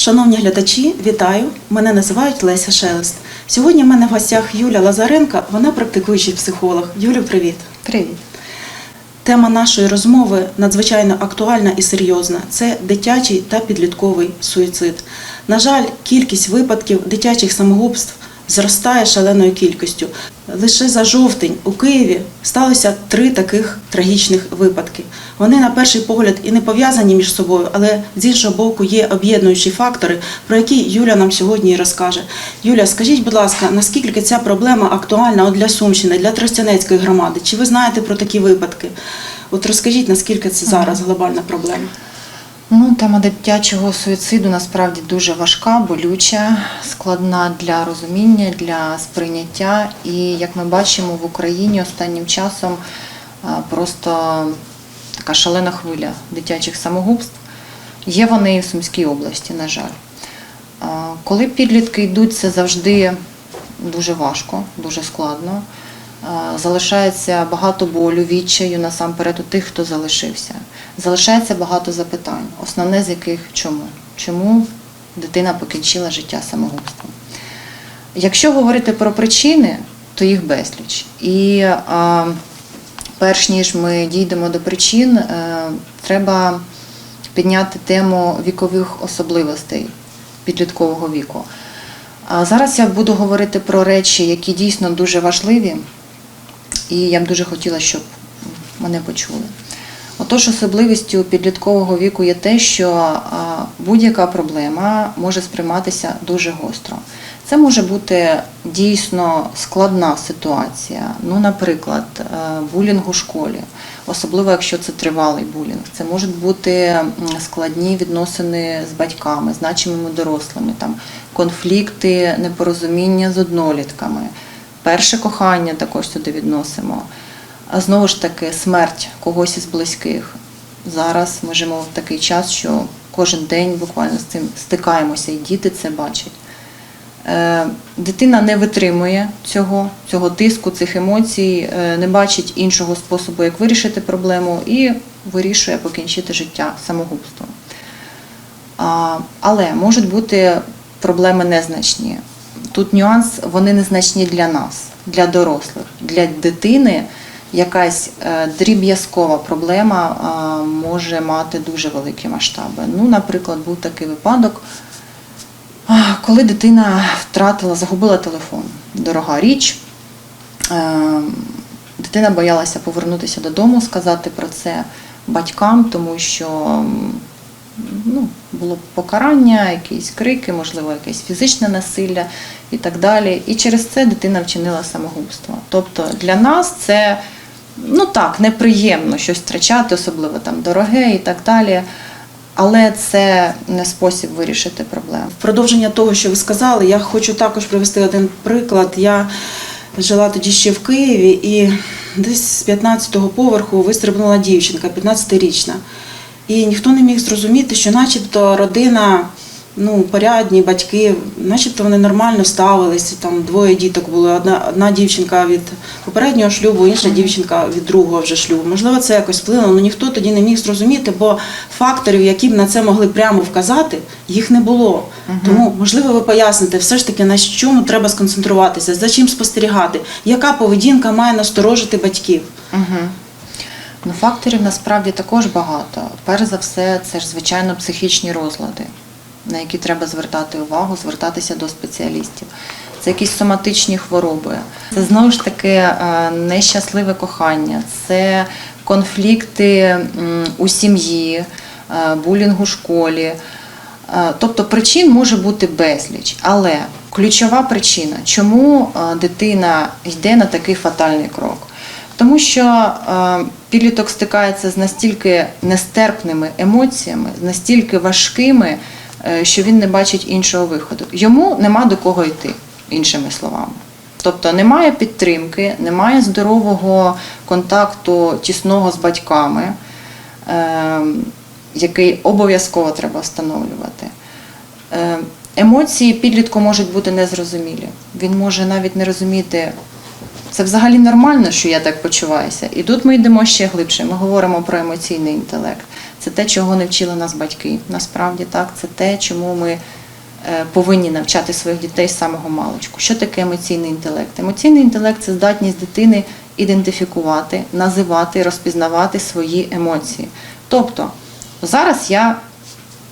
Шановні глядачі, вітаю! Мене називають Леся Шелест. Сьогодні в мене в гостях Юля Лазаренка, вона практикуючий психолог. Юлю, привіт! Привіт. Тема нашої розмови надзвичайно актуальна і серйозна. Це дитячий та підлітковий суїцид. На жаль, кількість випадків дитячих самогубств зростає шаленою кількістю. Лише за жовтень у Києві сталося три таких трагічних випадки. Вони на перший погляд і не пов'язані між собою, але з іншого боку є об'єднуючі фактори, про які Юля нам сьогодні і розкаже. Юля, скажіть, будь ласка, наскільки ця проблема актуальна от для Сумщини, для Тростянецької громади? Чи ви знаєте про такі випадки? От розкажіть, наскільки це зараз глобальна проблема? Ну, тема дитячого суїциду насправді дуже важка, болюча, складна для розуміння, для сприйняття. І як ми бачимо в Україні останнім часом просто така шалена хвиля дитячих самогубств. Є вони і в Сумській області, на жаль. Коли підлітки йдуть, це завжди дуже важко, дуже складно. А, Залишається багато болю, відчаю насамперед у тих, хто залишився. Залишається багато запитань, основне з яких чому? Чому дитина покінчила життя самогубством? Якщо говорити про причини, то їх безліч. І а, перш ніж ми дійдемо до причин, е, треба підняти тему вікових особливостей підліткового віку. А зараз я буду говорити про речі, які дійсно дуже важливі, і я б дуже хотіла, щоб мене почули. Отож, особливістю підліткового віку є те, що будь-яка проблема може сприйматися дуже гостро. Це може бути дійсно складна ситуація. Ну, наприклад, е, булінг у школі, особливо якщо це тривалий булінг. Це можуть бути складні відносини з батьками, значимими дорослими, там конфлікти, непорозуміння з однолітками. Перше кохання також сюди відносимо. А знову ж таки, смерть когось із близьких. Зараз ми живемо в такий час, що кожен день буквально з цим стикаємося, і діти це бачать. Е, Дитина не витримує цього, цього тиску, цих емоцій, е, не бачить іншого способу, як вирішити проблему, і вирішує покінчити життя самогубством. Але можуть бути проблеми незначні. Тут нюанс, вони незначні для нас, для дорослих, для дитини. Якась е, дріб'язкова проблема може мати дуже великі масштаби. Ну, наприклад, був такий випадок, коли дитина втратила, загубила телефон. Дорога річ. Е, Дитина боялася повернутися додому, сказати про це батькам, тому що ну, було покарання, якісь крики, можливо, якесь фізичне насилля і так далі. І через це дитина вчинила самогубство. Тобто для нас це ну так, неприємно щось втрачати, особливо там дороге і так далі. Але це не спосіб вирішити проблему. В продовження того, що ви сказали, я хочу також привести один приклад. Я жила тоді ще в Києві, і десь з 15-го поверху вистрибнула дівчинка, 15-річна. І ніхто не міг зрозуміти, що начебто родина, ну, порядні батьки, начебто вони нормально ставились. Там двоє діток було. Одна, одна дівчинка від попереднього шлюбу, інша дівчинка від другого вже шлюбу. Можливо, це якось вплинуло, але ніхто тоді не міг зрозуміти, бо факторів, які б на це могли прямо вказати, їх не було. Тому, можливо, ви поясните все ж таки, на чому треба сконцентруватися, за чим спостерігати, яка поведінка має насторожити батьків. Угу. Ну, факторів насправді також багато. Перш за все, це ж звичайно психічні розлади, на які треба звертати увагу, звертатися до спеціалістів. Це якісь соматичні хвороби, це знову ж таки е, нещасливе кохання, це конфлікти у сім'ї, е, булінг у школі. Е, Тобто причин може бути безліч, але ключова причина, чому дитина йде на такий фатальний крок. Тому що е, підліток стикається з настільки нестерпними емоціями, настільки важкими, е, що він не бачить іншого виходу. Йому нема до кого йти, іншими словами. Тобто немає підтримки, немає здорового контакту тісного з батьками, е, який обов'язково треба встановлювати. Емоції підлітку можуть бути незрозумілі. Він може навіть не розуміти, це взагалі нормально, що я так почуваюся. І тут ми йдемо ще глибше. Ми говоримо про емоційний інтелект. Це те, чого не вчили нас батьки. Насправді так, це те, чому ми е, повинні навчати своїх дітей з самого маличку. Що таке емоційний інтелект? Емоційний інтелект це здатність дитини ідентифікувати, називати, розпізнавати свої емоції. Тобто зараз я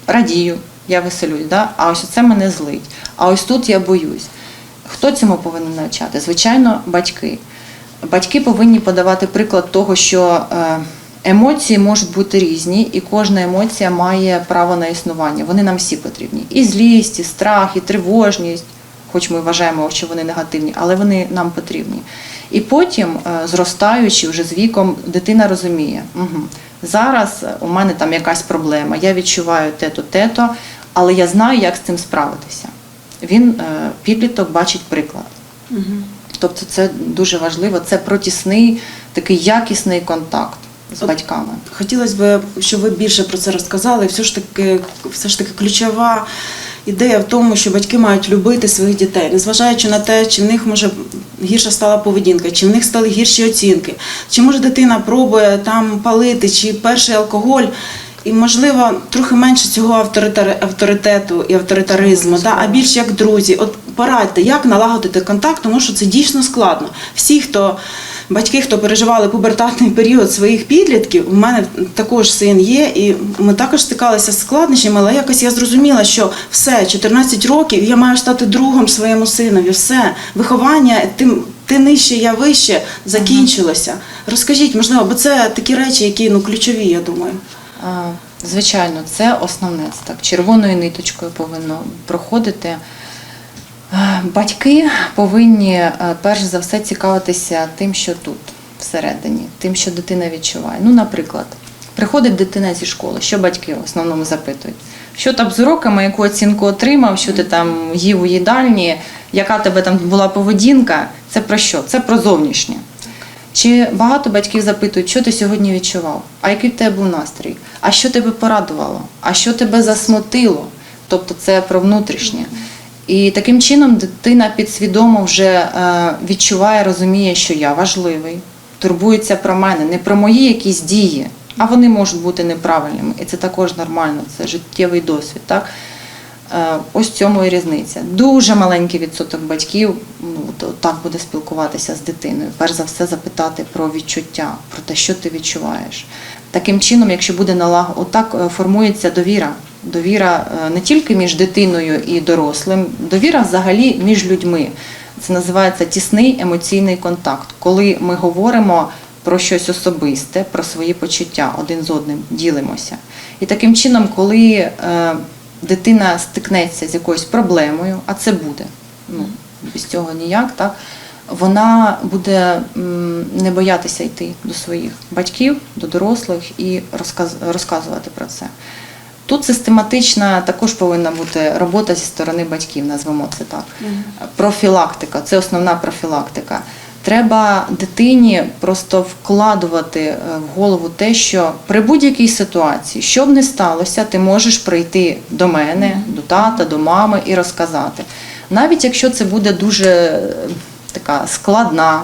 радію, я веселюсь, да? а ось це мене злить. А ось тут я боюсь. Хто цьому повинен навчати? Звичайно, батьки. Батьки повинні подавати приклад того, що е, емоції можуть бути різні, і кожна емоція має право на існування. Вони нам всі потрібні. І злість, і страх, і тривожність, хоч ми вважаємо, що вони негативні, але вони нам потрібні. І потім, е, зростаючи вже з віком, дитина розуміє, угу, зараз у мене там якась проблема, я відчуваю те-то, те-то, але я знаю, як з цим справитися. Він е, підліток бачить приклад. Мгм. Тобто це дуже важливо, це протісний, такий якісний контакт з батьками. Хотілося б, щоб ви більше про це розказали. Все ж таки, все ж таки ключова ідея в тому, що батьки мають любити своїх дітей, незважаючи на те, чи в них може гірша стала поведінка, чи в них стали гірші оцінки, чи може дитина пробує там палити, чи перший алкоголь. І, можливо, трохи менше цього авторитету і авторитаризму, да, а більш як друзі. От порадьте, як налагодити контакт, тому що це дійсно складно. Всі, хто батьки, хто переживали пубертатний період своїх підлітків, у мене також син є, і ми також стикалися з складнощами, але якось я зрозуміла, що все, 14 років, я маю стати другом своєму синові. Все, виховання, тим. Ти нижче, я вище закінчилося. Розкажіть, можливо, бо це такі речі, які ну ключові, я думаю. Звичайно, це основне. Так червоною ниточкою повинно проходити. Батьки повинні е, перш за все цікавитися тим, що тут, всередині, тим, що дитина відчуває. Ну, наприклад, приходить дитина зі школи, що батьки в основному запитують? Що там з уроками, яку оцінку отримав, що ти там їв у їдальні, яка тебе там була поведінка? Це про що? Це про зовнішнє. Чи багато батьків запитують, що ти сьогодні відчував? А який в тебе був настрій? А що тебе порадувало? А що тебе засмутило? Тобто це про внутрішнє. І таким чином дитина підсвідомо вже е, відчуває, розуміє, що я важливий, турбується про мене, не про мої якісь дії, а вони можуть бути неправильними. І це також нормально, це життєвий досвід. Так? Е, Ось цьому і різниця. Дуже маленький відсоток батьків ну, так буде спілкуватися з дитиною. Перш за все запитати про відчуття, про те, що ти відчуваєш. Таким чином, якщо буде налаг, отак е, формується довіра. Довіра е, не тільки між дитиною і дорослим, довіра взагалі між людьми. Це називається тісний емоційний контакт, коли ми говоримо про щось особисте, про свої почуття один з одним ділимося. І таким чином, коли дитина стикнеться з якоюсь проблемою, а це буде, ну, без цього ніяк, так, вона буде не боятися йти до своїх батьків, до дорослих і розказувати про це. Тут систематична також повинна бути робота зі сторони батьків, назвемо це так. Профілактика це основна профілактика. Треба дитині просто вкладувати е, в голову те, що при будь-якій ситуації, що б не сталося, ти можеш прийти до мене, до тата, до мами і розказати. Навіть якщо це буде дуже е, така складна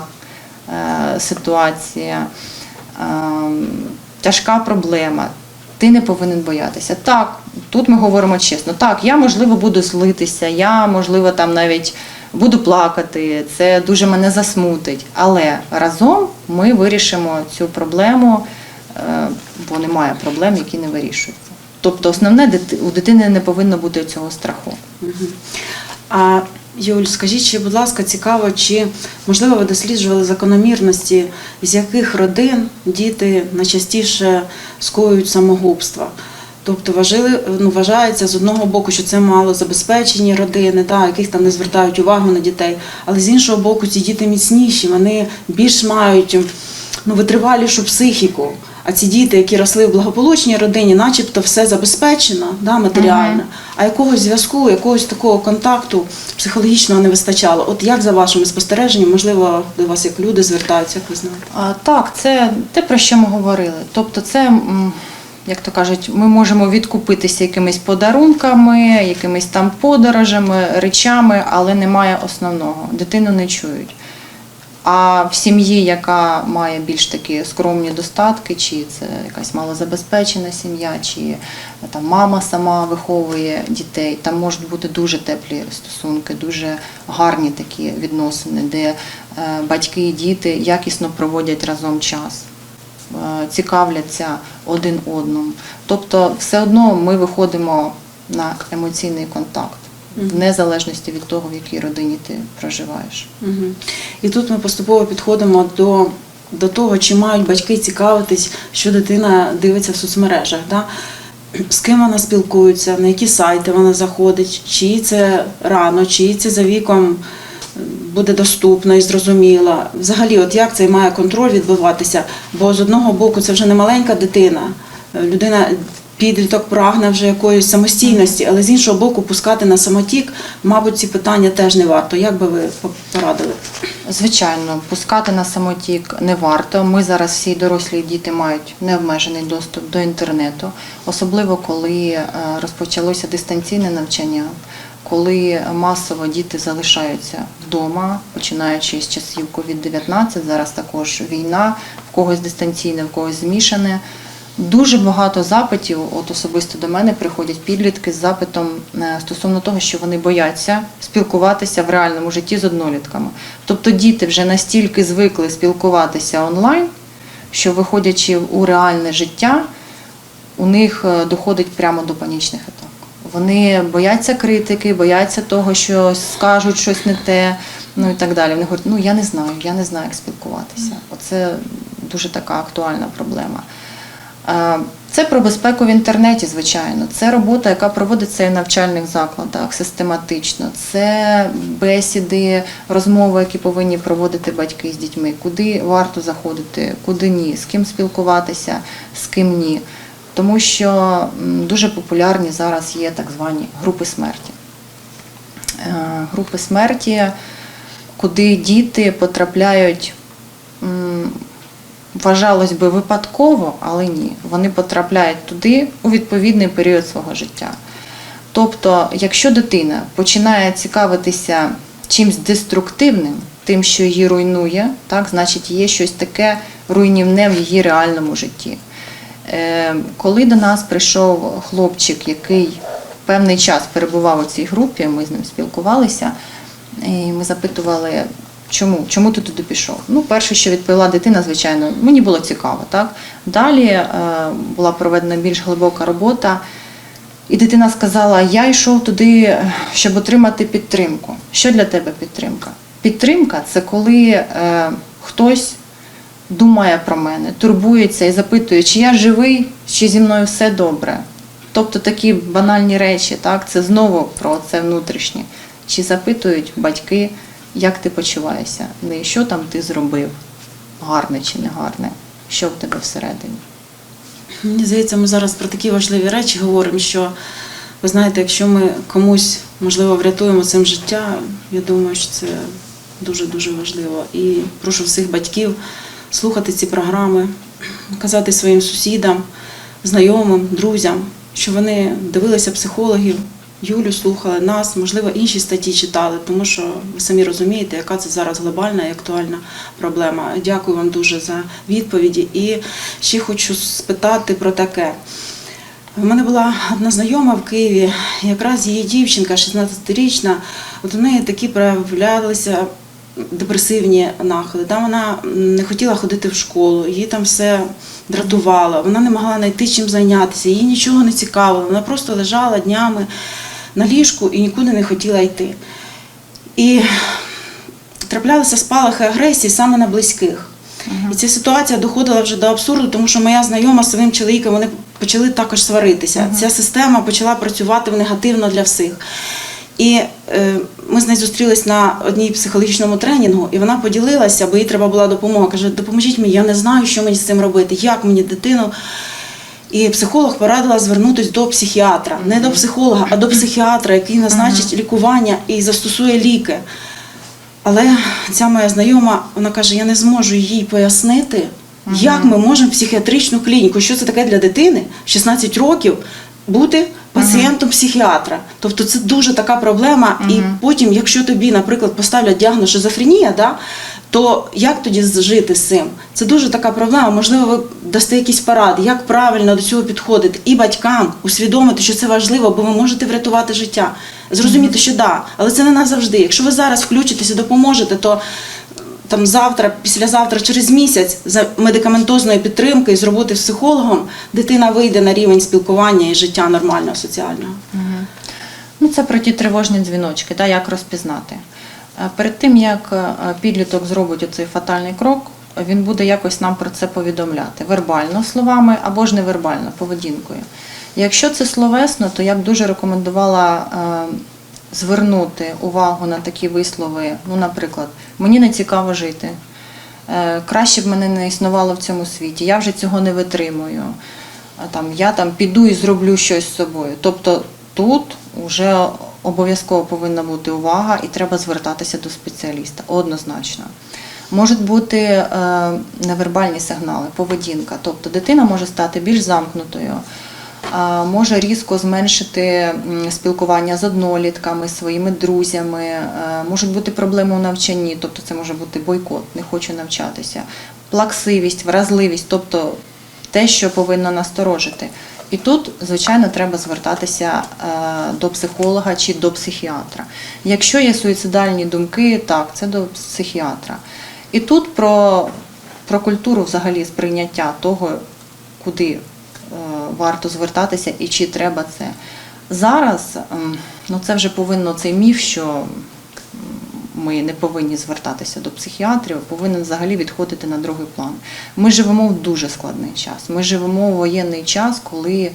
е, ситуація, е, тяжка проблема, ти не повинен боятися. Так, тут ми говоримо чесно. Так, я можливо буду злитися, я можливо там навіть буду плакати, це дуже мене засмутить. Але разом ми вирішимо цю проблему, е, бо немає проблем, які не вирішуються. Тобто, основне у дитини не повинно бути цього страху. А Юль, скажіть, ще, будь ласка, цікаво, чи можливо ви досліджували закономірності, з яких родин діти найчастіше скоюють самогубства? Тобто вважали, ну, вважається з одного боку, що це мало забезпечені родини, та, яких там не звертають увагу на дітей, але з іншого боку, ці діти міцніші, вони більш мають ну, витривалішу психіку. А ці діти, які росли в благополучній родині, начебто все забезпечено да, матеріально, а якогось зв'язку, якогось такого контакту психологічного не вистачало. От як за вашими спостереженнями, можливо, до вас як люди звертаються, як ви знаєте? А, так, це те, про що ми говорили. Тобто, це, як то кажуть, ми можемо відкупитися якимись подарунками, якимись там подорожами, речами, але немає основного. Дитину не чують. А в сім'ї, яка має більш такі скромні достатки, чи це якась малозабезпечена сім'я, чи е, там мама сама виховує дітей, там можуть бути дуже теплі стосунки, дуже гарні такі відносини, де е, батьки і діти якісно проводять разом час цікавляться один одному. Тобто, все одно ми виходимо на емоційний контакт, в незалежності від того, в якій родині ти проживаєш. І тут ми поступово підходимо до, до того, чи мають батьки цікавитись, що дитина дивиться в соцмережах. Да? З ким вона спілкується, на які сайти вона заходить, чи це рано, чи це за віком е, буде доступно і зрозуміло. Взагалі, от як цей має контроль відбуватися? Бо з одного боку це вже не маленька дитина, е, людина. Підліток прагне вже якоїсь самостійності, але з іншого боку, пускати на самотік, мабуть, ці питання теж не варто. Як би ви порадили? Звичайно, пускати на самотік не варто. Ми зараз всі дорослі діти мають необмежений доступ до інтернету, особливо коли е, розпочалося дистанційне навчання, коли масово діти залишаються вдома, починаючи з часів COVID-19, зараз також війна, в когось дистанційне, в когось змішане. Дуже багато запитів, от особисто до мене приходять підлітки з запитом е, стосовно того, що вони бояться спілкуватися в реальному житті з однолітками. Тобто діти вже настільки звикли спілкуватися онлайн, що виходячи у реальне життя, у них е, доходить прямо до панічних атак. Вони бояться критики, бояться того, що скажуть щось не те, ну і так далі. Вони говорять, ну я не знаю, я не знаю, як спілкуватися. Оце дуже така актуальна проблема. Це про безпеку в інтернеті, звичайно. Це робота, яка проводиться і в навчальних закладах систематично. Це бесіди, розмови, які повинні проводити батьки з дітьми, куди варто заходити, куди ні, з ким спілкуватися, з ким ні. Тому що дуже популярні зараз є так звані групи смерті. Е, Групи смерті, куди діти потрапляють вважалось би випадково, але ні. Вони потрапляють туди у відповідний період свого життя. Тобто, якщо дитина починає цікавитися чимсь деструктивним, тим, що її руйнує, так, значить є щось таке руйнівне в її реальному житті. Е, Коли до нас прийшов хлопчик, який певний час перебував у цій групі, ми з ним спілкувалися, і ми запитували, чому, чому ти туди пішов? Ну, перше, що відповіла дитина, звичайно, мені було цікаво. Так? Далі е, була проведена більш глибока робота. І дитина сказала: Я йшов туди, щоб отримати підтримку. Що для тебе підтримка? Підтримка це коли е, хтось думає про мене, турбується і запитує, чи я живий, чи зі мною все добре. Тобто такі банальні речі, так, це знову про це внутрішнє. Чи запитують батьки, як ти почуваєшся, не що там ти зробив, гарне чи не гарне, що в тебе всередині. Мені здається, ми зараз про такі важливі речі говоримо, що ви знаєте, якщо ми комусь можливо врятуємо цим життя, я думаю, що це дуже-дуже важливо. І прошу всіх батьків слухати ці програми, казати своїм сусідам, знайомим, друзям, що вони дивилися психологів, Юлю слухали нас, можливо, інші статті читали, тому що ви самі розумієте, яка це зараз глобальна і актуальна проблема. Дякую вам дуже за відповіді. І ще хочу спитати про таке. У мене була одна знайома в Києві, якраз її дівчинка, 16-річна, от у неї такі проявлялися депресивні нахили. Там вона не хотіла ходити в школу, її там все дратувало, вона не могла знайти чим зайнятися, їй нічого не цікавило, вона просто лежала днями на ліжку і нікуди не хотіла йти. І траплялися спалахи агресії саме на близьких. І ця ситуація доходила вже до абсурду, тому що моя знайома з своїм чоловіком вони почали також сваритися. Ця система почала працювати негативно для всіх. І е, ми з нею зустрілись на одній психологічному тренінгу, і вона поділилася, бо їй треба була допомога. Каже, допоможіть мені, я не знаю, що мені з цим робити, як мені дитину. І психолог порадила звернутися до психіатра, не до психолога, а до психіатра, який назначить лікування і застосує ліки. Але ця моя знайома, вона каже, я не зможу їй пояснити, як ми можемо в психіатричну клініку, що це таке для дитини в 16 років бути пацієнтом психіатра. Тобто це дуже така проблема. І потім, якщо тобі, наприклад, поставлять діагноз шизофренія, да, то як тоді жити з цим? Це дуже така проблема. Можливо, ви дасте якісь поради, як правильно до цього підходити і батькам усвідомити, що це важливо, бо ви можете врятувати життя. Зрозуміти, що да, але це не назавжди. Якщо ви зараз включитеся, допоможете, то там завтра, післязавтра, через місяць за медикаментозної підтримки з роботи з психологом дитина вийде на рівень спілкування і життя нормального соціального. Ну, це про ті тривожні дзвіночки, да, як розпізнати. Перед тим, як е, підліток зробить оцей фатальний крок, він буде якось нам про це повідомляти вербально словами або ж невербально поведінкою. Якщо це словесно, то я б дуже рекомендувала е, звернути увагу на такі вислови, ну, наприклад, мені не цікаво жити. Е, Краще б мене не існувало в цьому світі, я вже цього не витримую. Там, я там піду і зроблю щось з собою. Тобто тут вже обов'язково повинна бути увага і треба звертатися до спеціаліста однозначно. Можуть бути е, невербальні сигнали, поведінка. Тобто дитина може стати більш замкнутою, може різко зменшити спілкування з однолітками, своїми друзями, можуть бути проблеми у навчанні, тобто це може бути бойкот, не хочу навчатися, плаксивість, вразливість, тобто те, що повинно насторожити. І тут, звичайно, треба звертатися до психолога чи до психіатра. Якщо є суїцидальні думки, так, це до психіатра. І тут про, про культуру взагалі сприйняття того, куди варто звертатися і чи треба це. Зараз ем, ну, це вже повинно цей міф, що ми не повинні звертатися до психіатрів, повинен взагалі відходити на другий план. Ми живемо в дуже складний час. Ми живемо в воєнний час, коли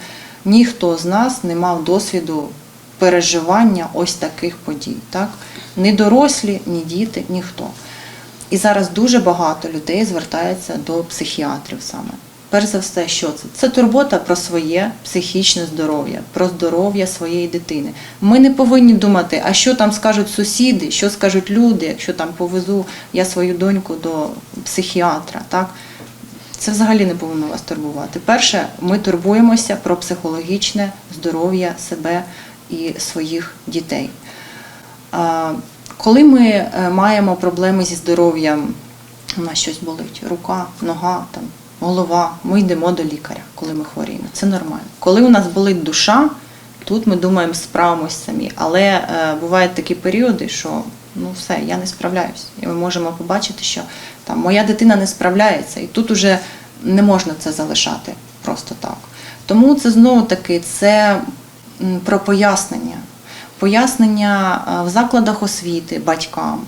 ніхто з нас не мав досвіду переживання ось таких подій. Так? Ні дорослі, ні діти, ніхто. І зараз дуже багато людей звертається до психіатрів саме. Перш за все, що це? Це турбота про своє психічне здоров'я, про здоров'я своєї дитини. Ми не повинні думати, а що там скажуть сусіди, що скажуть люди, якщо там повезу я свою доньку до психіатра. Так? Це взагалі не повинно вас турбувати. Перше, ми турбуємося про психологічне здоров'я себе і своїх дітей. Коли ми е, маємо проблеми зі здоров'ям, у нас щось болить, рука, нога, там, голова, ми йдемо до лікаря, коли ми хворіємо. Це нормально. Коли у нас болить душа, тут ми думаємо, справимось самі. Але е, бувають такі періоди, що ну все, я не справляюсь. І ми можемо побачити, що там моя дитина не справляється, і тут уже не можна це залишати просто так. Тому це знову таки це про пояснення. Пояснення е, в закладах освіти батькам,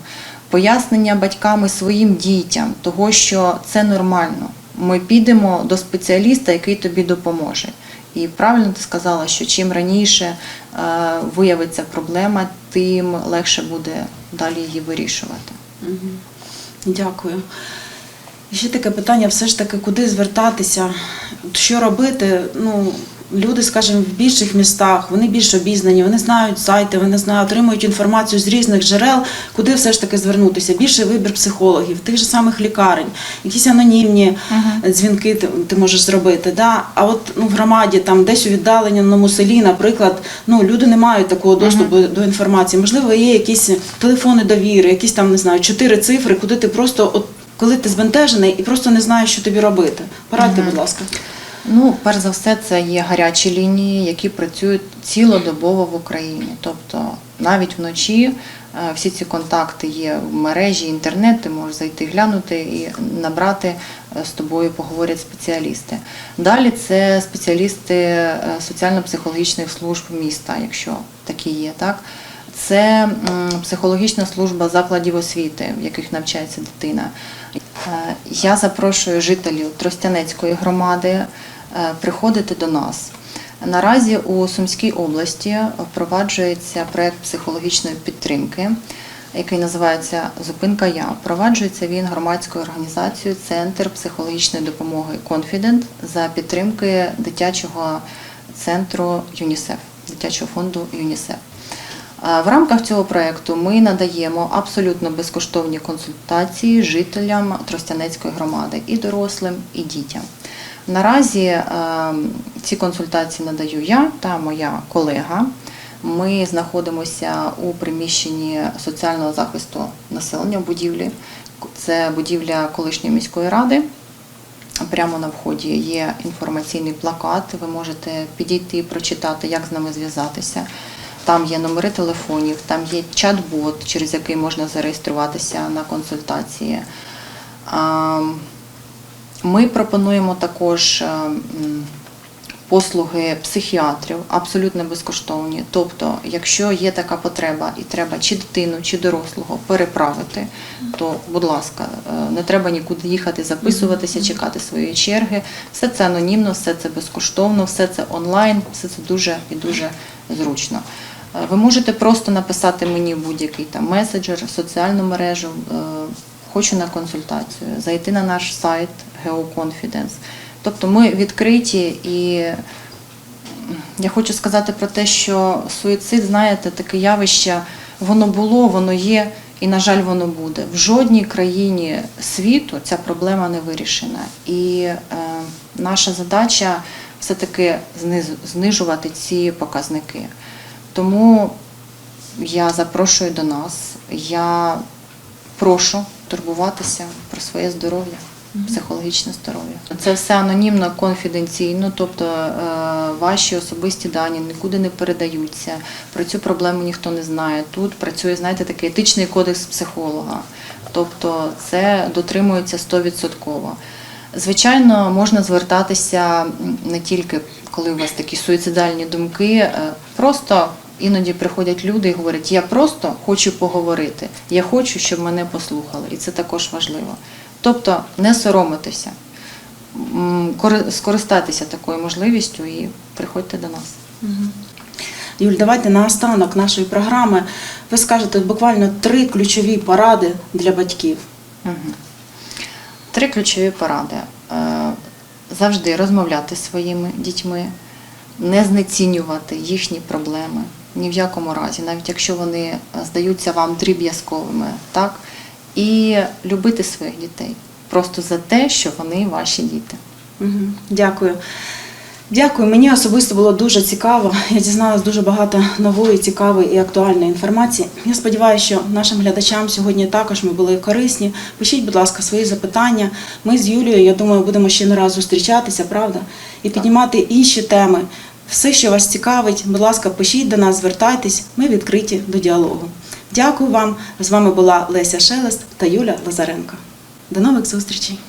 пояснення батькам і своїм дітям, того, що це нормально. Ми підемо до спеціаліста, який тобі допоможе. І правильно ти сказала, що чим раніше е, виявиться проблема, тим легше буде далі її вирішувати. Дякую. І ще таке питання: все ж таки, куди звертатися, що робити? Ну, люди, скажімо, в більших містах, вони більш обізнані, вони знають сайти, вони знають, отримують інформацію з різних джерел, куди все ж таки звернутися. Більший вибір психологів, тих же самих лікарень, якісь анонімні дзвінки ти, ти можеш зробити. Да? А от ну, в громаді, там десь у віддаленому селі, наприклад, ну, люди не мають такого доступу до інформації. Можливо, є якісь телефони довіри, якісь там, не знаю, чотири цифри, куди ти просто, от, коли ти збентежений і просто не знаєш, що тобі робити. Порадьте, будь ласка. Ну, перш за все, це є гарячі лінії, які працюють цілодобово в Україні. Тобто навіть вночі е, всі ці контакти є в мережі, інтернет, ти можеш зайти глянути і набрати е, з тобою, поговорять спеціалісти. Далі це спеціалісти е, соціально-психологічних служб міста, якщо такі є. Так? Це психологічна служба закладів освіти, в яких навчається дитина. Я запрошую жителів Тростянецької громади приходити до нас. Наразі у Сумській області впроваджується проект психологічної підтримки, який називається Зупинка Я. Впроваджується він громадською організацією Центр психологічної допомоги Confident за підтримки дитячого центру ЮНІСЕФ, дитячого фонду ЮНІСЕФ. В рамках цього проєкту ми надаємо абсолютно безкоштовні консультації жителям Тростянецької громади і дорослим, і дітям. Наразі е, ці консультації надаю я та моя колега. Ми знаходимося у приміщенні соціального захисту населення в будівлі. Це будівля колишньої міської ради. Прямо на вході є інформаційний плакат. Ви можете підійти і прочитати, як з нами зв'язатися. Там є номери телефонів, там є чат-бот, через який можна зареєструватися на консультації. Ми пропонуємо також е, послуги психіатрів абсолютно безкоштовні. Тобто, якщо є така потреба і треба чи дитину, чи дорослого переправити, то, будь ласка, е, не треба нікуди їхати, записуватися, чекати своєї черги. Все це анонімно, все це безкоштовно, все це онлайн, все це дуже і дуже зручно. Е, Ви можете просто написати мені будь-який там меседжер, соціальну мережу. Хочу на консультацію, зайти на наш сайт GeoConfidence. Тобто ми відкриті і я хочу сказати про те, що суїцид, знаєте, таке явище, воно було, воно є, і, на жаль, воно буде. В жодній країні світу ця проблема не вирішена. І е, наша задача все-таки знижувати ці показники. Тому я запрошую до нас. Я прошу турбуватися про своє здоров'я, психологічне здоров'я. Це все анонімно, конфіденційно, тобто е, ваші особисті дані нікуди не передаються. Про цю проблему ніхто не знає. Тут працює, знаєте, такий етичний кодекс психолога. Тобто це дотримується 100%. Звичайно, можна звертатися не тільки коли у вас такі суїцидальні думки, е, просто іноді приходять люди і говорять, я просто хочу поговорити, я хочу, щоб мене послухали, і це також важливо. Тобто не соромитися, скористатися такою можливістю і приходьте до нас. Юль, давайте наостанок нашої програми ви скажете буквально три ключові поради для батьків. Три ключові поради. Е, Завжди розмовляти зі своїми дітьми, не знецінювати їхні проблеми ні в якому разі, навіть якщо вони е, здаються вам дріб'язковими, так? І любити своїх дітей просто за те, що вони ваші діти. Дякую. Дякую. Мені особисто було дуже цікаво. Я дізналась дуже багато нової, цікавої і актуальної інформації. Я сподіваюся, що нашим глядачам сьогодні також ми були корисні. Пишіть, будь ласка, свої запитання. Ми з Юлією, я думаю, будемо ще не раз зустрічатися, правда? І піднімати інші теми. Все, що вас цікавить, будь ласка, пишіть до нас, звертайтесь. Ми відкриті до діалогу. Дякую вам. З вами була Леся Шелест та Юля Лазаренко. До нових зустрічей.